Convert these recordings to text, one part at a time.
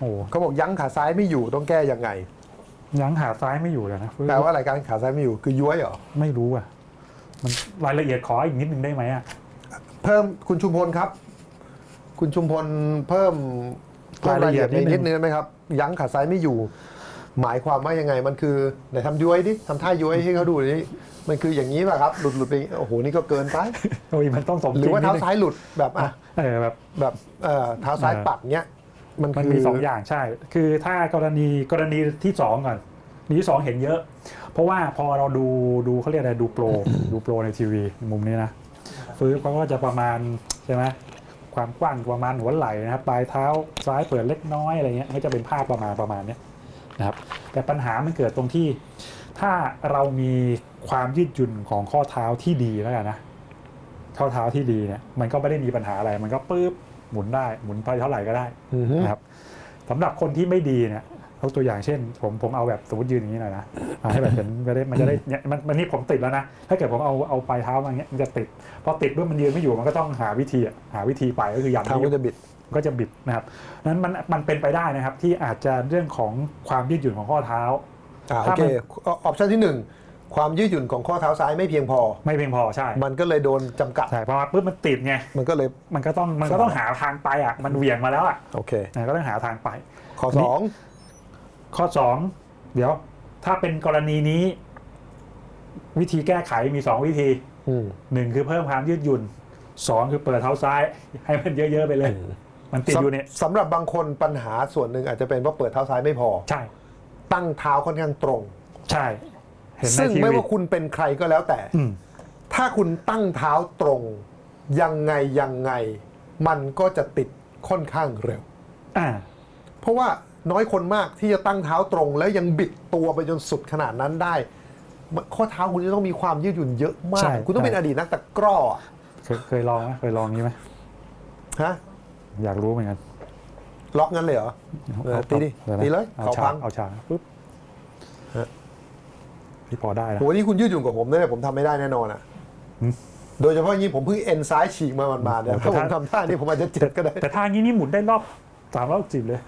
โอ้โหเขาบอกยั้งขาซ้ายไม่อยู่ต้องแก้ยังไง ยั้งขาซ้ายไม่อยู่เลยนะแปลว่าอะไรการขาซ้ายไม่อยู่คือย้วยเหรอไม่รู้อะ มันรายละเอียดขออีกนิดนึงได้ไหมอะเพิ่มคุณชุมพลครับ คุณชุมพลเพิ่มเพิ่มรายละเอียดรายละเอียดนิดนึงนิดนึงได้ไหมครับ ยั้งขาซ้ายไม่อยู่ หมายความว่ายังไงมันคือไหนทำย้วยดิทำท่าย้วยให้เขาดูดิมันคืออย่างนี้ป่ะครับ หลุดหลุดไปโอ้โหนี่ก็เกินไปโอ้ยมันต้องสมหจรืริองว่านิดเท้านึงซ้ายหลุดแบบอะเออแบบแบบเอ่อเท้าซ้ายเออปัดเนี้ย มันมันคือมีสองอย่างใช่ คือถ้ากรณีกรณีที่สองก่อนมีที่สองเห็นเยอะ เพราะว่าพอเราดูดูเขาเรียกอะไรดูโปร ดูโปรในทีวีมุมนี้นะฟื้นเขาก็จะประมาณใช่ไหมความกว้างประมาณหัวไหล่นะครับปลายเท้าซ้ายเปิดเล็กน้อยอะไรเงี้ยก็จะเป็นภาพประมาณประมาณเนี้ยนะครับ แต่ปัญหามันเกิดตรงที่ ถ้าเรามีความยืดหยุ่นของข้อเท้าที่ดีแล้วกันนะข้อเท้าที่ดีเนี่ยมันก็ไม่ได้มีปัญหาอะไรมันก็ปื๊บ หมุนได้หมุนไปเท่าไหร่ก็ได้อือฮึนะครับสำหรับคนที่ไม่ดีเนี่ยเอาตัวอย่างเช่น ผมผมเอาแบบสมมติยืนอย่างนี้หน่อยนะอ่าให้แบบเห็นมันได้มันจะได้เนี่ยมันมันนี่ผมติดแล้วนะถ้าเกิดผมเอาเอาปลายเท้ามาอย่างเงี้ยมันจะติดพอติดด้วยมันยืนไม่อยู่มันก็ต้องหาวิธีอะหาวิธีไปก็คือยันเท้าไม่อก็ยู่จะบิดก็จะบิดนะครับนั้นมันมันเป็นไปได้นะครับที่อาจจะเรื่องของความยืดหยุ่นของข้อเท้าอ่าโอถ้าเคมันออปชันที่หนึ่ง ความยืดหยุ่นของข้อเท้าซ้ายไม่เพียงพอ ไม่เพียงพอใช่มันก็เลยโดนจำกัด ใช่เพราะว่าปุ๊บมันติดไงมันก็เลย มันก็ต้องมันก็ต้องหาทางไปอะมันเหวี่ยงมาแล้วอะโอเคอะก็ต้องหาทางไป ข้อนี่สองข้อ2เดี๋ยว ถ้าเป็นกรณีนี้ วิธีแก้ไขมี2วิธีอืม1คือเพิ่มความยืดหยุ่น2คือเปิดเท้าซ้าย ให้มันเยอะๆไปเลย มันติดอยู่เนี่ยสำหรับบางคนปัญหาส่วนหนึ่งอาจจะเป็นเพราะเปิดเท้าซ้ายไม่พอ ใช่ ตั้งเท้าค่อนข้างตรง ใช่ เห็นในซึ่งทีไม่วี ว่าคุณเป็นใครก็แล้วแต่ อืม ถ้าคุณตั้งเท้าตรงยังไงยังไง มันก็จะติดค่อนข้างเร็ว อ่า เพราะว่าน้อยคนมากที่จะตั้งเท้าตรง แล้วยังบิดตัวไปจนสุดขนาดนั้นได้มันข้อเท้าคุณจะต้องมีความยืดหยุ่นเยอะมาใช่ ก คุณต้องเป็นใช่อดีตนักตะกร้ออะเคยเคยลองไหมเคยลองนี้ไหมฮะอยากรู้เหมือนกันล็อกงั้นเลยเหรอเออตีดิอาไหมตีเลยเอาเขาฉาพักง เอาฉากปุ๊บฮะ นี่พอได้นะโหนี่คุณยืดหยุ่นกว่าผมเนี่ยผมทำไม่ได้แน่นอนอะหืมโดยเฉพาะอย่างนี้ผมเพิ่งเอ็นซ้ายฉีกมามันมาเนี่ยโอ้ถ้าแต่ผมถ้าทำท่านี้ผมอาจจะเจ็บก็ได้ แต่ทางนี้นี่หมุนได้รอบสามรอบสิบเลย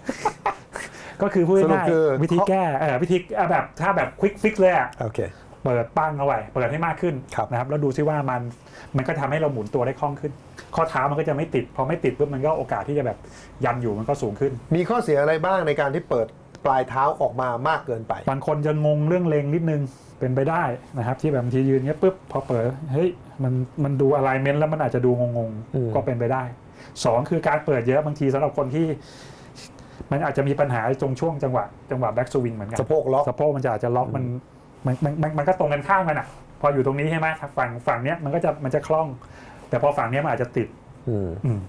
ก็คือพูดสรุปง่ายคือๆวิธีแก้เออวิธีอะแบบถ้าแบบควิกฟิกเลยอะโอเคเปิดปั้งเอาไว้เปิดให้มากขึ้นครับนะครับแล้วดูซิว่ามันมันก็ทำให้เราหมุนตัวได้คล่องขึ้น ข้อเท้ามันก็จะไม่ติด พอไม่ติดปุ๊บมันก็โอกาสที่จะแบบยันอยู่มันก็สูงขึ้น มีข้อเสียอะไรบ้างในการที่เปิด ปลายเท้าออกมามากเกินไป บางคนจะงงเรื่องเลงนิดนึงเป็นไปได้นะครับ ที่แบบบางทียืนเงี้ยปุ๊บพอเปิดเฮ้ยมันมันดูอะไรเมนต์แล้วมันอาจจะดูงงอืม ๆก็เป็นไปได้สองคือการเปิดเยอะบางทีสำหรับคนที่ มันอาจจะมีปัญหาตรงช่วงจังหวะจังหวะแบ็กสวิงเหมือนกัน สะโพกล็อก สะโพกมันจะอาจจะล็อกมันมันมันมันมันก็ตรงกันข้ามกันอะ พออยู่ตรงนี้ใช่ไหมฝั่งฝั่งเนี้ยมันก็จะมันจะคล่อง แต่พอฝั่งเนี้ยมันอาจจะติดอืมอืม